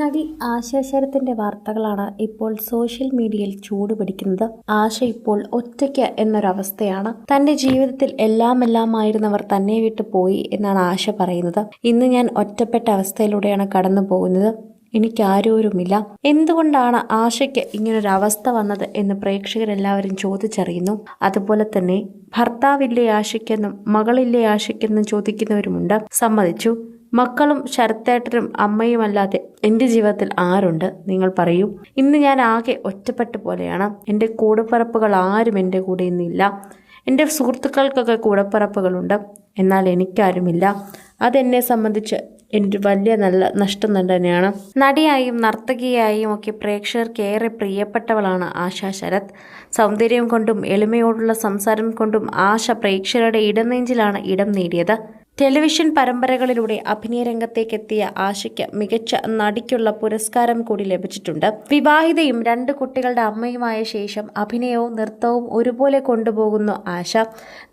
നടി ആശ ശരത്തിന്റെ വാർത്തകളാണ് ഇപ്പോൾ സോഷ്യൽ മീഡിയയിൽ ചൂടുപിടിക്കുന്നത് ആശ ഇപ്പോൾ ഒറ്റയ്ക്ക് എന്നൊരവസ്ഥയാണ്. തന്റെ ജീവിതത്തിൽ എല്ലാം എല്ലാമായിരുന്നവർ തന്നെ വിട്ടു പോയി എന്നാണ് ആശ പറയുന്നത്. ഇന്ന് ഞാൻ ഒറ്റപ്പെട്ട അവസ്ഥയിലൂടെയാണ് കടന്നു പോകുന്നത്. എനിക്കാരോരുമില്ല. എന്തുകൊണ്ടാണ് ആശയ്ക്ക് ഇങ്ങനൊരവസ്ഥ വന്നത് എന്ന് പ്രേക്ഷകരെല്ലാവരും ചോദിച്ചറിയുന്നു. അതുപോലെ തന്നെ ഭർത്താവില്ലേ ആശയ്ക്കെന്നും മകളില്ലേ ആശയ്ക്കെന്നും ചോദിക്കുന്നവരുമുണ്ട്. സമ്മതിച്ചു. മക്കളും ശരത്തേട്ടനും അമ്മയുമല്ലാതെ എന്റെ ജീവിതത്തിൽ ആരുണ്ട്? നിങ്ങൾ പറയൂ. ഇന്ന് ഞാൻ ആകെ ഒറ്റപ്പെട്ട പോലെയാണ്. എന്റെ കൂടപ്പിറപ്പുകൾ ആരും എന്റെ കൂടെ ഇന്നില്ല. എന്റെ സുഹൃത്തുക്കൾക്കൊക്കെ കൂടപ്പിറപ്പുകളുണ്ട്. എന്നാൽ എനിക്കാരുമില്ല. അതെന്നെ സംബന്ധിച്ച് എന്റെ വലിയ നല്ല നഷ്ടം തന്നെയാണ്. നടിയായും നർത്തകിയായും ഒക്കെ പ്രേക്ഷകർക്ക് ഏറെ പ്രിയപ്പെട്ടവളാണ് ആശ ശരത്. സൗന്ദര്യം കൊണ്ടും എളിമയോടുള്ള സംസാരം കൊണ്ടും ആശ പ്രേക്ഷകരുടെ ഇടനെഞ്ചിലാണ് ഇടം നേടിയത്. ടെലിവിഷൻ പരമ്പരകളിലൂടെ അഭിനയ രംഗത്തേക്ക് എത്തിയ ആശയ്ക്ക് മികച്ച നടിക്കുള്ള പുരസ്കാരം കൂടി ലഭിച്ചിട്ടുണ്ട്. വിവാഹിതയും രണ്ട് കുട്ടികളുടെ അമ്മയുമായ ശേഷം അഭിനയവും നൃത്തവും ഒരുപോലെ കൊണ്ടുപോകുന്നു ആശ.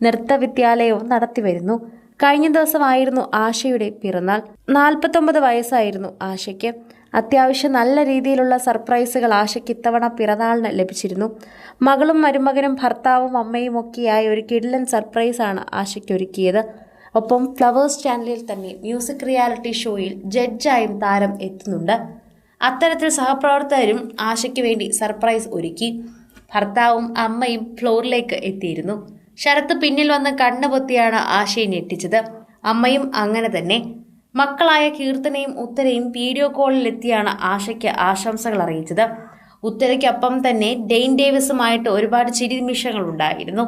നൃത്ത വിദ്യാലയവും നടത്തിവരുന്നു. കഴിഞ്ഞ ദിവസമായിരുന്നു ആശയുടെ പിറന്നാൾ. നാൽപ്പത്തൊമ്പത് വയസ്സായിരുന്നു ആശയ്ക്ക്. അത്യാവശ്യം നല്ല രീതിയിലുള്ള സർപ്രൈസുകൾ ആശയ്ക്ക് ഇത്തവണ പിറന്നാളിന് ലഭിച്ചിരുന്നു. മകളും മരുമകനും ഭർത്താവും അമ്മയും ഒക്കെയായ ഒരു കിടിലൻ സർപ്രൈസാണ് ആശയ്ക്ക് ഒരുക്കിയത്. ഒപ്പം ഫ്ലവേഴ്സ് ചാനലിൽ തന്നെ മ്യൂസിക് റിയാലിറ്റി ഷോയിൽ ജഡ്ജായും താരം എത്തുന്നുണ്ട്. അത്തരത്തിൽ സഹപ്രവർത്തകരും ആശയ്ക്ക് വേണ്ടി സർപ്രൈസ് ഒരുക്കി. ഭർത്താവും അമ്മയും ഫ്ലോറിലേക്ക് എത്തിയിരുന്നു. ശരത്ത് പിന്നിൽ വന്ന് കണ്ണുപൊത്തിയാണ് ആശയെ ഞെട്ടിച്ചത്. അമ്മയും അങ്ങനെ തന്നെ. മക്കളായ കീർത്തനയും ഉത്തരയും വീഡിയോ കോളിലെത്തിയാണ് ആശയ്ക്ക് ആശംസകൾ അറിയിച്ചത്. ഉത്തരയ്ക്കൊപ്പം തന്നെ ഡെയിൻ ഡേവിസുമായിട്ട് ഒരുപാട് ചിരി നിമിഷങ്ങൾ ഉണ്ടായിരുന്നു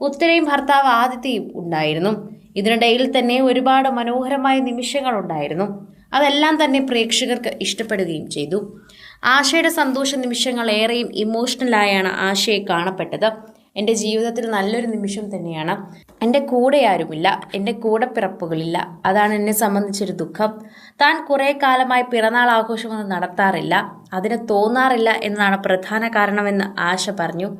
ഉത്തരയും ഭർത്താവ് ആദിത്യയും ഉണ്ടായിരുന്നു. ഇതിനിടയിൽ തന്നെ ഒരുപാട് മനോഹരമായ നിമിഷങ്ങൾ ഉണ്ടായിരുന്നു അതെല്ലാം തന്നെ പ്രേക്ഷകർക്ക് ഇഷ്ടപ്പെടുകയും ചെയ്തു. ആശയുടെ സന്തോഷ നിമിഷങ്ങൾ ഏറെയും ഇമോഷണലായാണ് ആശയെ കാണപ്പെട്ടത്. എന്റെ ജീവിതത്തിൽ നല്ലൊരു നിമിഷം തന്നെയാണ്. എന്റെ കൂടെ ആരുമില്ല. എന്റെ കൂടെ പിറപ്പുകളില്ല. അതാണ് എന്നെ സംബന്ധിച്ചൊരു ദുഃഖം. താൻ കുറേ കാലമായി പിറന്നാൾ ആഘോഷമൊന്നും നടത്താറില്ല. അതിന് തോന്നാറില്ല എന്നതാണ് പ്രധാന കാരണമെന്ന് ആശ പറഞ്ഞു.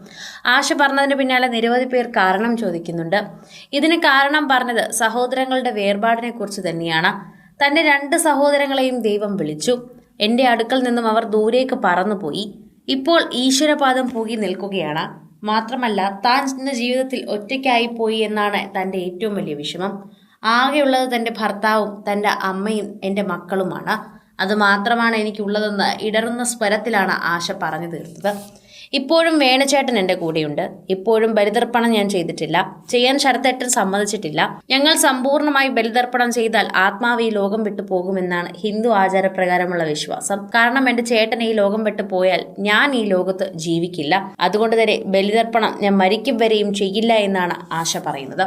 ആശ പറഞ്ഞതിന് പിന്നാലെ നിരവധി പേർ കാരണം ചോദിക്കുന്നുണ്ട്. ഇതിന് കാരണം പറഞ്ഞത് സഹോദരങ്ങളുടെ വേർപാടിനെ കുറിച്ച് തന്നെയാണ്. തന്റെ രണ്ട് സഹോദരങ്ങളെയും ദൈവം വിളിച്ചു. എന്റെ അടുക്കൽ നിന്നും അവർ ദൂരേക്ക് പറന്നുപോയി. ഇപ്പോൾ ഈശ്വരപാദം പൂകി നിൽക്കുകയാണ്. മാത്രമല്ല താൻ ഇന്ന് ജീവിതത്തിൽ ഒറ്റയ്ക്കായി പോയി എന്നാണ് തന്റെ ഏറ്റവും വലിയ വിഷമം. ആകെയുള്ളത് തന്റെ ഭർത്താവും തന്റെ അമ്മയും എന്റെ മക്കളുമാണ്. അത് മാത്രമാണ് എനിക്കുള്ളതെന്ന് ഇടറുന്ന സ്വരത്തിലാണ് ആശ പറഞ്ഞു തീർത്തത്. ഇപ്പോഴും വേണുചേട്ടൻ എന്റെ കൂടെയുണ്ട്. ഇപ്പോഴും ബലിതർപ്പണം ഞാൻ ചെയ്തിട്ടില്ല. ചെയ്യാൻ ശരത്തേട്ടൻ സമ്മതിച്ചിട്ടില്ല. ഞങ്ങൾ സമ്പൂർണമായി ബലിതർപ്പണം ചെയ്താൽ ആത്മാവ് ഈ ലോകം വിട്ടു പോകുമെന്നാണ് ഹിന്ദു ആചാരപ്രകാരമുള്ള വിശ്വാസം. കാരണം എന്റെ ചേട്ടൻ ഈ ലോകം വിട്ടു പോയാൽ ഞാൻ ഈ ലോകത്ത് ജീവിക്കില്ല. അതുകൊണ്ട് തന്നെ ബലിതർപ്പണം ഞാൻ മരിക്കും വരെയും ചെയ്യില്ല എന്നാണ് ആശ പറയുന്നത്.